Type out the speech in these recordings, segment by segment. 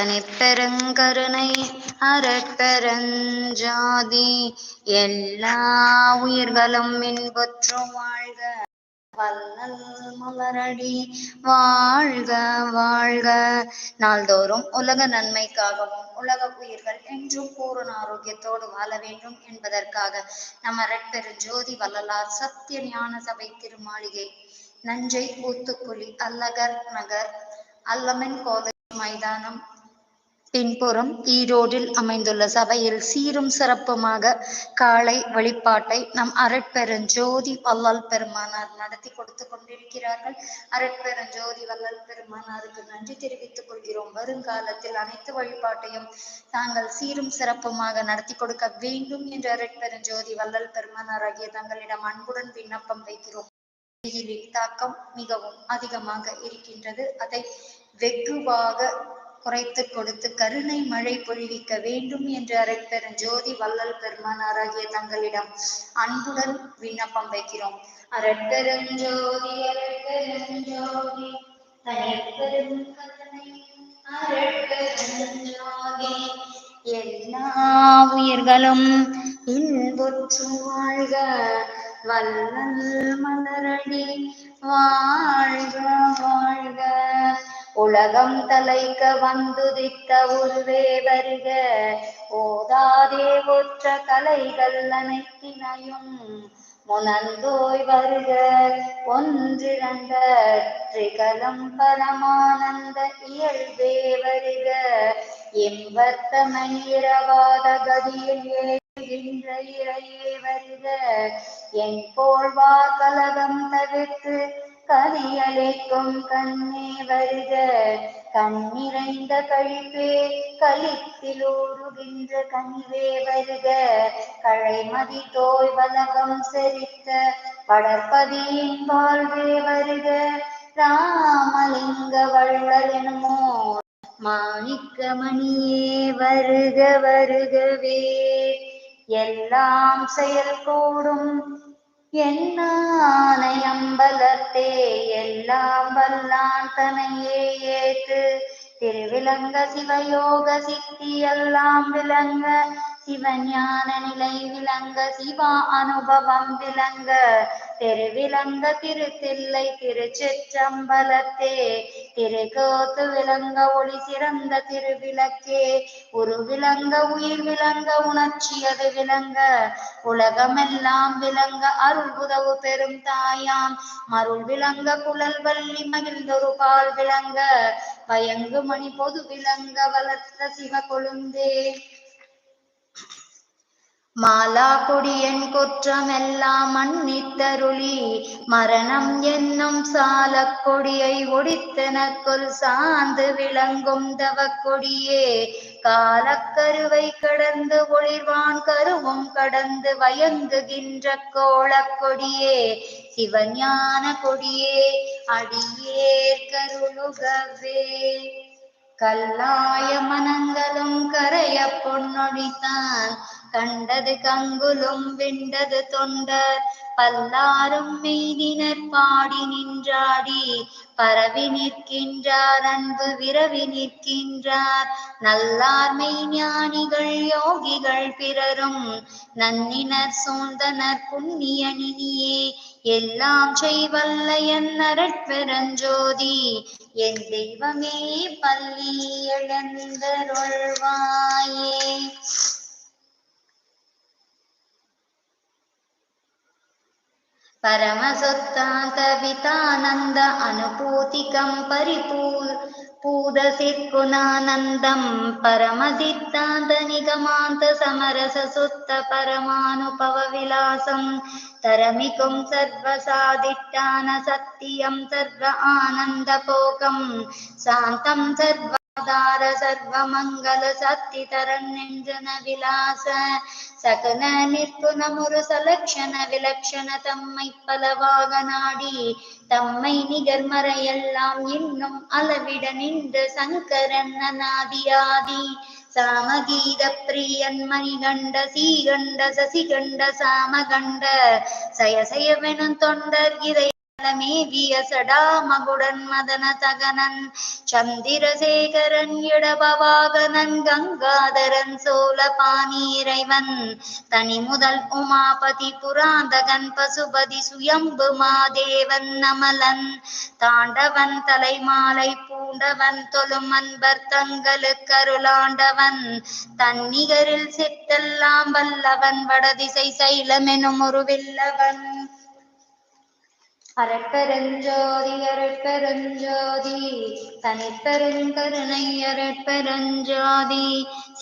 தனிப்பெருங்கருணை அரட்பெருஞ்சாதி எல்லா உயிர்களும் இன்புற்று வாழ்க. வல்லல் மலரடி வாழ்க வாழ்க. நாள்தோறும் உலக நன்மைக்காகவும் உலக உயிர்கள் என்றும் பூரண ஆரோக்கியத்தோடு வாழ வேண்டும் என்பதற்காக நம்ம ரெட்பெரு ஜோதி வள்ளலார் சத்திய ஞான சபை திருமாளிகை நஞ்சை ஊத்துக்குழி அல்லகர் நகர் அல்லமன் கோதை மைதானம் பின்புறம் ஈரோடில் அமைந்துள்ள சபையில் சீரும் சிறப்புமாக காலை வழிபாட்டை நம் அரட்பெருஞ்சோதி வல்லால் பெருமானார் நடத்தி கொடுத்து கொண்டிருக்கிறார்கள். அரட்பெருஞ்சோதி வள்ளல் பெருமானாருக்கு நன்றி தெரிவித்துக் கொள்கிறோம். வருங்காலத்தில் அனைத்து வழிபாட்டையும் தாங்கள் சீரும் சிறப்புமாக நடத்தி கொடுக்க வேண்டும் என்று அரட்பெருஞ்சோதி வள்ளல் பெருமானார் ஆகிய தங்களிடம் அன்புடன் விண்ணப்பம் வைக்கிறோம். வெயிலின் தாக்கம் மிகவும் அதிகமாக இருக்கின்றது. அதை வெகுவாக குறைத்து கொடுத்து கருணை மழை பொழிவிக்க வேண்டும் என்று அரட்பெருஞ்சோதி வள்ளல் பெருமானாராகிய தங்களிடம் அன்புடன் விண்ணப்பம் வைக்கிறோம். அரட்பெருஞ்சோதி அரட்பெருஞ்சோதி தனிப்பெரும் கருணை அரட்பெருஞ்சோதி எல்லா உயிர்களும் இன்புற்று வாழ்க. வல்லல் மலரடி வாழ்க. உலகம் தலைக்க வந்துதித்த உருவே வருக. ஓதாதே ஒற்ற கலைகள் அனைத்தினையும் முனந்தோய் வருக. ஒன்றிரண்ட திரிகலம் பரமானந்த இயல்பே வருக. எம்பர்த்தமயிரவாத கதியில் ஏகின்ற இறையே வருக. என் போழ்வார் கலகம் தவிர்த்து கதியளிக்கும் கண்ணே வருக. கண்ணிறைந்த கழிப்பே கழித்தில் கழிப்பிலூடுகின்ற கனிவே வருக. கழைமதி தோய் வலகம் செரித்த படற்பதியின் வாழ்வே வருக. ராமலிங்க வள்ளல் என்னுமோ மாணிக்க மணியே வருக வருகவே. எல்லாம் செயல் கூடும் என்னானை அம்பலத்தே எல்லாம் வல்லான் தனையே ஏத்து திருவிலங்க சிவயோக சித்தி எல்லாம் விளங்க சிவஞான நிலை விளங்க சிவா அனுபவம் விளங்க. திருவிலங்க திருத்தில்லை திருச்சிற்றம்பலத்தே. திருக்கோத்து விளங்க ஒளி சிறந்த திருவிளக்கே. ஒரு விளங்க உயிர் விளங்க உணர்ச்சி அது விளங்க. உலகமெல்லாம் விளங்க அருள் உதவு பெரும் தாயாம். மருள் விளங்க குழல் வள்ளி மகிழ்ந்தொரு பால் விளங்க. பயங்கு மணி பொது விளங்க வளர்த்த சிவ கொழுந்தே. மாலா கொடியன் குற்றமெல்லாம் மன்னித்தருளி மரணம் என்னும் சால கொடியை ஒடித்தனக்குள் சார்ந்து விளங்கும் தவ கொடியே காலக்கருவை கடந்து ஒளிர்வான் கருவும் கடந்து வயங்குகின்ற கோளக்கொடியே சிவஞான கொடியே அடியேற் கருளுகவே. கல்லாய மனங்களும் கரைய பொன்னொழித்தான் கண்டது கங்குலும் விண்டது தொண்டர். பல்லாரும் மெய்தினர் பாடி நின்றாடி. பரவி நிற்கின்றார் அன்பு விரவி நிற்கின்றார். நல்லார்மை ஞானிகள் யோகிகள் பிறரும். நன்னினர் சூழ்ந்தனர் புண்ணியனினியே எல்லாம் செய்வல்ல என் அருட்பெருஞ்சோதி என் தெய்வமே பள்ளி எழுந்தருள்வாயே. परमसुत्तान्तवितानन्द अनुभूतिकं परिपू पूदसित्कुनानन्दं परमदित्तान्तनिगमान्त समरससुत्त परमानुभवविलासं तरमिकुं सर्वसादिट्टान सत्यं सर्व आनन्दपोकं शान्तं सर्व ஆதார சர்வமங்கல சக்தி தரன் நின்றன விலாச. சகன நிற்புணமுரு சலக்ஷண விலக்ஷண தம்மை பலவாக நாடி. தம்மை நிகர்மறையெல்லாம் இன்னும் அளவிட நின்ற சங்கரன் அநாதியாதி சாமகீத பிரியன் மணிகண்ட சீகண்ட சசிகண்ட சாமகண்ட. சயசயவெனும் தொண்டர் இதை வியசடா மகுடன் மதன தகனன். சந்திரசேகரன் இடபவாகனன் கங்காதரன் சோழபாணி இறைவன். தனி முதல் உமாபதி புராந்தகன் பசுபதி சுயம்பு மாதேவன் அமலன் தாண்டவன் தலைமாலை பூண்டவன் தொழும் அன்பர் தங்களுக்கருளாண்டவன் தன்னிகரில் சித்தெல்லாம் வல்லவன் வடதிசை சைலமெனும் உருவில்லவன் அரட்பெருஞ்சோதி அரட்பெருஞ்சோதி தனிப்பெருங்கருணை அரட்பெருஞ்சோதி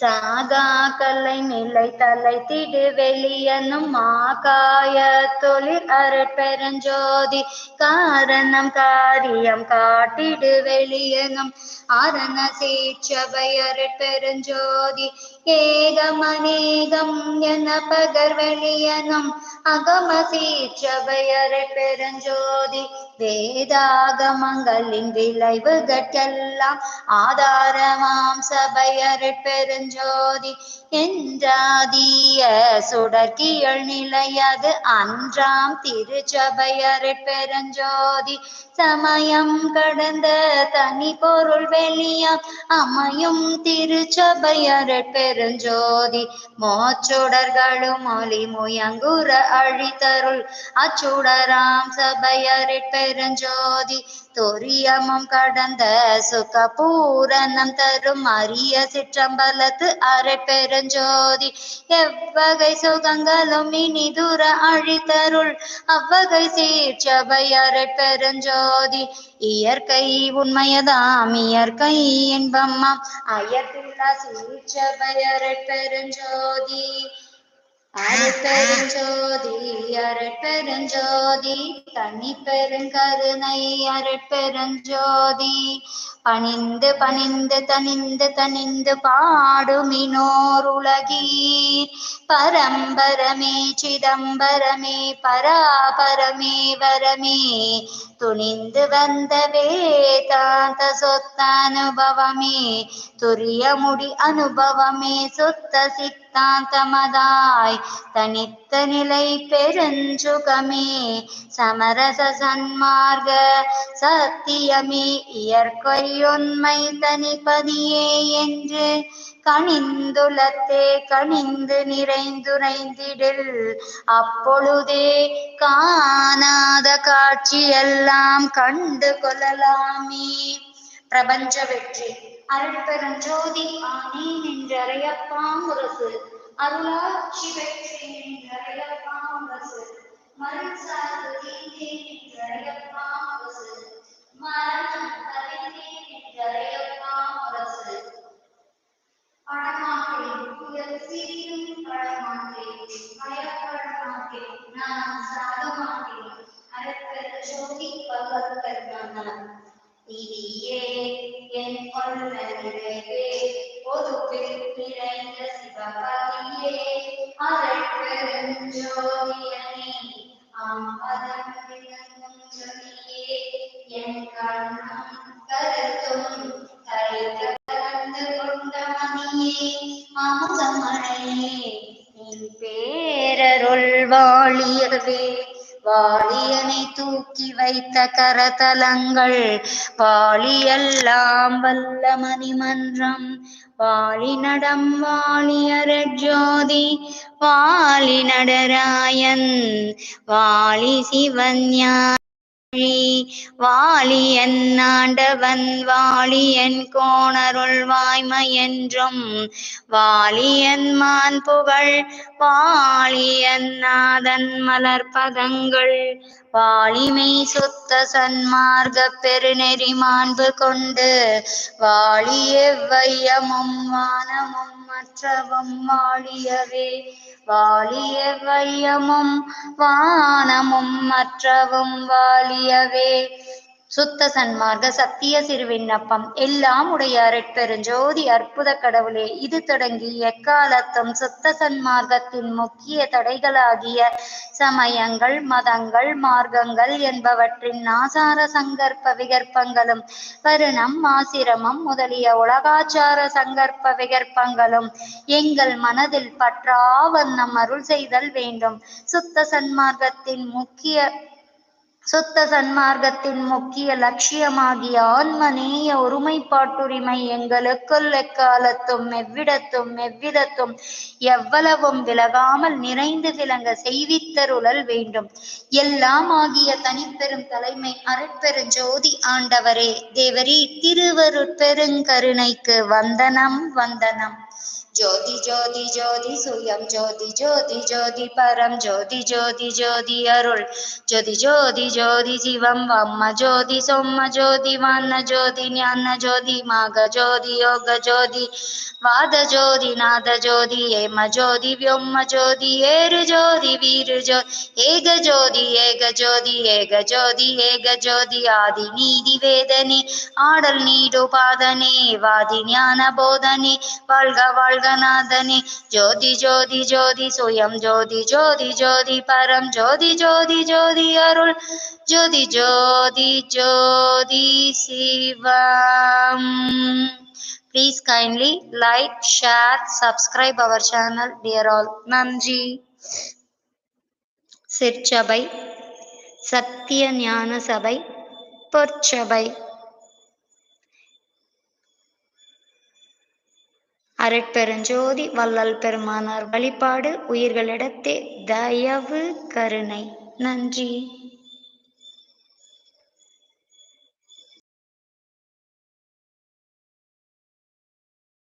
சாகா கலை நிலை தலை திடு வெளியனும் ஆகாய தொழில் அரட்பெருஞ்சோதி காரணம் காரியம் காட்டிடு வெளியனும் அரண சீச்சபை அரட்பெருஞ்சோதி ஏகம் அநேகம் என பகர் வெளியனும் அகம சீச்சபை அரட்பெருஞ்சோதி body வேதாகமங்களின் விளைவுகட்கெல்லாம் ஆதாரமாம் சபையரட் பெருஞ்சோதி. என்றாதிய சுடர்கியல் நிலையது அன்றாம் திருச்சபையரட் பெருஞ்சோதி. சமயம் கடந்த தனி பொருள் வெளியாம் அமையும் திருச்சபையரட் பெருஞ்சோதி. மோச்சுடர்களும் ஒளி முயங்குற அழித்தருள் அச்சுடராம் சபையரட் பெருஞ்சோதி தொரியமும் கடந்த சுக பூரணம் தரும் அரிய சிற்றம்பலத்து அரை பெருஞ்சோதி. எவ்வகை சுகங்களும் இனி தூர அழித்தருள் அவ்வகை சீர்ச்சபை அரை பெருஞ்சோதி. இயற்கை உண்மையதாம் இயற்கை இன்பமாம் அயற்பில்லா சீர்ச்சபை அரை பெருஞ்சோதி. அரை அருட்பெருஞ்சோதி அருட்பெருஞ்சோதி தனி பெருங்கருணை அருட்பெருஞ்சோதி பணிந்து பணிந்து தனிந்து தனிந்து பாடுமினோர் உலகீர். பரம்பரமே சிதம்பரமே பராபரமே வரமே. துணிந்து வந்த வேதாந்த சொத்த அனுபவமே. துரிய முடி அனுபவமே சொத்த சித்த சித்தாந்தமதாய் தனித்த நிலை பெருஞ்சுகமே சமரச சன்மார்க சத்தியமே இயற்கையொன்மை தனிப்பதியே என்று கணிந்துலத்தே கணிந்து நிறைந்துரைந்திடில் அப்பொழுதே காணாத காட்சியெல்லாம் கண்டு கொள்ளலாமே. பிரபஞ்ச வெற்றி. அருட்பெருஞ்சோதி ஆனேன் என்றறையப்பா முரசு அருளாட்சி வெற்றி என்றறையப்பா முரசு மருள் சார்பு தீந்தேன் என்றறையப்பா முரசு அரப்பெருஞ்சோதியனே ஆம்பதம் விளங்கும் ஜொலியே என் கருத்தும் கலந்து கொண்ட மணியே பேரருள் வாழியவே பாலியனை தூக்கி வைத்த கரதலங்கள் பாலியெல்லாம் வல்ல மணிமன்றம். வாழி நடம் ஜோதி வாழி நடராயன் வாழி சிவன் வாழி வாழியன் ஆண்டவன் வாழியன் கோணருள் வாய்மையென்றும். வாழியன் மான் புகழ் வாழியன் நாதன் மலர்பதங்கள். வாழிமை சுத்த சன்மார்க்க பெருநெறி மாண்பு கொண்டு வாழிய வையமும் வானமும் மற்றவும் வாழியவே. வாழிய வையமும் வானமும் மற்றவும் வாழியவே. சுத்த சன்மார்க்க சத்திய சிறுவிண்ணப்பம். எல்லாம் உடைய அரட்பெருஞ்சோதி அற்புத கடவுளே. இது தொடங்கி எக்காலத்தும் சுத்த சன்மார்க்கத்தின் முக்கிய தடைகளாகிய சமயங்கள் மதங்கள் மார்க்கங்கள் என்பவற்றின் நாசார சங்கற்ப விகற்பங்களும் வருணம் ஆசிரமம் முதலிய உலகாச்சார சங்கற்ப விகற்பங்களும் எங்கள் மனதில் பற்றா வண்ணம் அருள் செய்தல் வேண்டும். சுத்த சன்மார்க்கத்தின் முக்கிய சுத்த சன்மார்க்கத்தின் முக்கிய லட்சியமாகிய ஆன்மநேய ஒருமைப்பாட்டுரிமை எங்களுக்குள் எக்காலத்தும் எவ்விடத்தும் எவ்விதத்தும் எவ்வளவும் விலகாமல் நிறைந்து விளங்க செய்வித்தருளல் வேண்டும். எல்லாம் ஆகிய தனிப்பெரும் தலைமை அருட்பெருஞ்சோதி ஆண்டவரே தேவரீ திருவருட்பெருங்கருணைக்கு வந்தனம் வந்தனம். ஜோதி ஜோதி ஜோதி சுயம் ஜோதி ஜோதி ஜோதி பரம் ஜோதி ஜோதி ஜோதி அருள். ஜோதி ஜோதி ஜோதி சிவம் வம்ம ஜோதி சொம்ம ஜோதி வண்ண ஜோதி ஞான ஜோதி மாக ஜோதி யோக ஜோதி வாத ஜோதி நாத ஜோதி ஏம ஜோதி வியோம ஜோதி ஏறு ஜோதி வீர ஜோதி ஏக ஜோதி ஏக ஜோதி ஏக ஜோதி ஏக ஜோதி ஆதி நீதி வேதனே ஆடல் நீடு பாதனே வாதி ஞான போதனே வாழ்க வாழ்கநாதனே. ஜோதி ஜோதி ஜோதி சுயம் ஜோதி ஜோதி ஜோதி பரம் ஜோதி ஜோதி ஜோதி அருள். ஜோதி ஜோதி ஜோதி சிவம். Please kindly like, share, subscribe our channel, dear all. நன்றி. சிற்சபை சத்திய ஞான சபை பொற்சபை. அருட்பெருஞ்சோதி வள்ளல் பெருமானார் வழிபாடு உயிர்களிடத்தே தயவு கருணை. நன்றி.